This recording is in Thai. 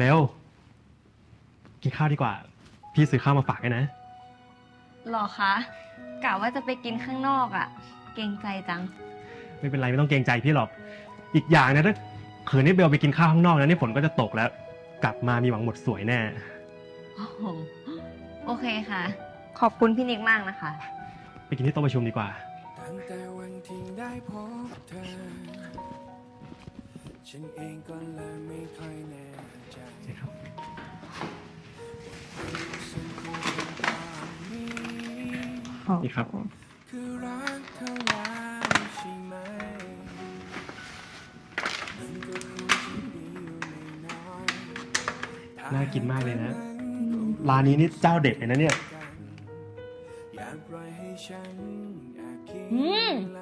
เบลกินข้าวดีกว่า พี่ซื้อข้าวมาฝากให้นะ หรอคะกะว่าจะไปกินข้างนอกอะ่ะ เกรงใจจัง ไม่เป็นไรไม่ต้องเกรงใจพี่หรอก อีกอย่างนะถ้าคืนนี้เบลไปกินข้าวข้างนอกนะนี่ฝนก็จะตกแล้ว กลับมามีหวังหมดสวยแน่ โอ้โหโอเคค่ะ ขอบคุณพี่นิกมากนะคะ ไปกินที่โต๊ะประชุมดีกว่า ตั้งแต่วันที่ได้พบเธอ ฉันเองก็เลยไม่ค่อยแน่ นี่ครับคือรักเธอแล้วใช่ไหมมันก็คงจะดีอยู่ไม่น้อยน่ากินมากเลยนะ ร้านนี้นี่เจ้าเด็ดเลยนะเนี่ยอยากปล่อยให้ฉันแอบคิดอืม